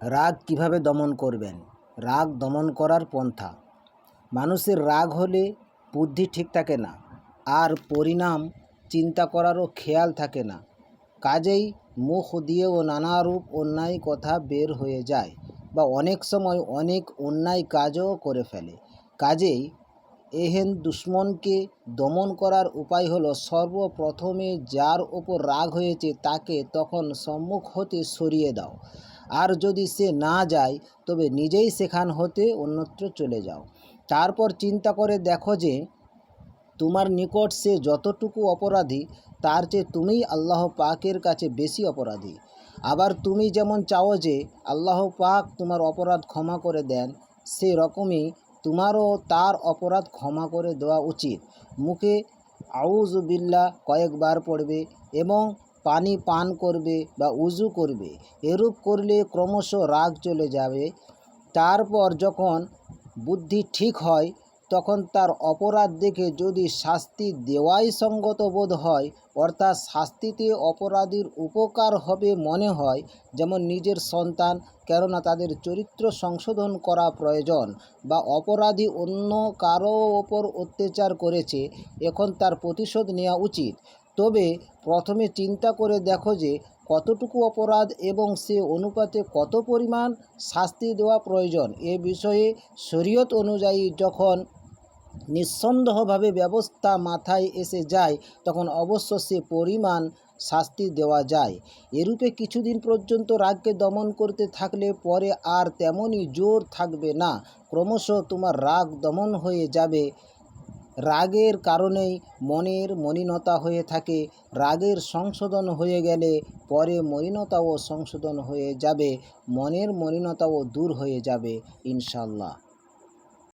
রাগ কীভাবে দমন করবেন? রাগ দমন করার পন্থা। মানুষের রাগ হলে বুদ্ধি ঠিক থাকে না, আর পরিণাম চিন্তা করারও খেয়াল থাকে না। কাজেই মুখ দিয়েও নানারূপ অন্যায় কথা বের হয়ে যায় বা অনেক সময় অনেক অন্যায় কাজও করে ফেলে। কাজেই এহেন দুশ্মনকে দমন করার উপায় হলো সর্বপ্রথমে যার ওপর রাগ হয়েছে তাকে তখন সম্মুখ হতে সরিয়ে দাও। আর যদি সে না যায়, তবে নিজেই সেখান হতে অন্যত্র চলে যাও। তারপর চিন্তা করে দেখো যে, তোমার নিকট সে যতটুকু অপরাধী, তার চেয়ে তুমিই আল্লাহ পাকের কাছে বেশি অপরাধী। আবার তুমি যেমন চাও যে, আল্লাহ পাক তোমার অপরাধ ক্ষমা করে দেন, সে রকমই তোমারও তার অপরাধ ক্ষমা করে দেওয়া উচিত। মুখে আউজ আউজুবিল্লা কয়েকবার পড়বে এবং পানি পান করবে বা উজু করবে, এরূপ করলে ক্রমশ রাগ চলে যাবে। তারপর যখন বুদ্ধি ঠিক হয়, তখন তার অপরাধ দেখে যদি শাস্তি দেওয়াই সঙ্গত বোধ হয়, অর্থাৎ শাস্তিতে অপরাধীর উপকার হবে মনে হয়, যেমন নিজের সন্তান, কেননা তাদের চরিত্র সংশোধন করা প্রয়োজন, বা অপরাধী অন্য কারও ওপর অত্যাচার করেছে, এখন তার প্রতিশোধ নেওয়া উচিত। তবে প্রথমে চিন্তা করে দেখো যে কতটুকু অপরাধ এবং সে অনুপাতে কত পরিমাণ শাস্তি দেওয়া প্রয়োজন। এ বিষয়ে শরীয়ত অনুযায়ী যখন নিঃসন্দেহভাবে ব্যবস্থা মাথায় এসে যায়, তখন অবশ্য সে পরিমাণ শাস্তি দেওয়া যায়। এরূপে কিছুদিন পর্যন্ত রাগকে দমন করতে থাকলে পরে আর তেমনই জোর থাকবে না। ক্রমশ তোমার রাগ দমন হয়ে যাবে। রাগের কারণেই মনের মলিনতা হয়ে থাকে, রাগের সংশোধন হয়ে গেলে পরে মলিনতাও সংশোধন হয়ে যাবে, মনের মলিনতাও দূর হয়ে যাবে ইনশাল্লাহ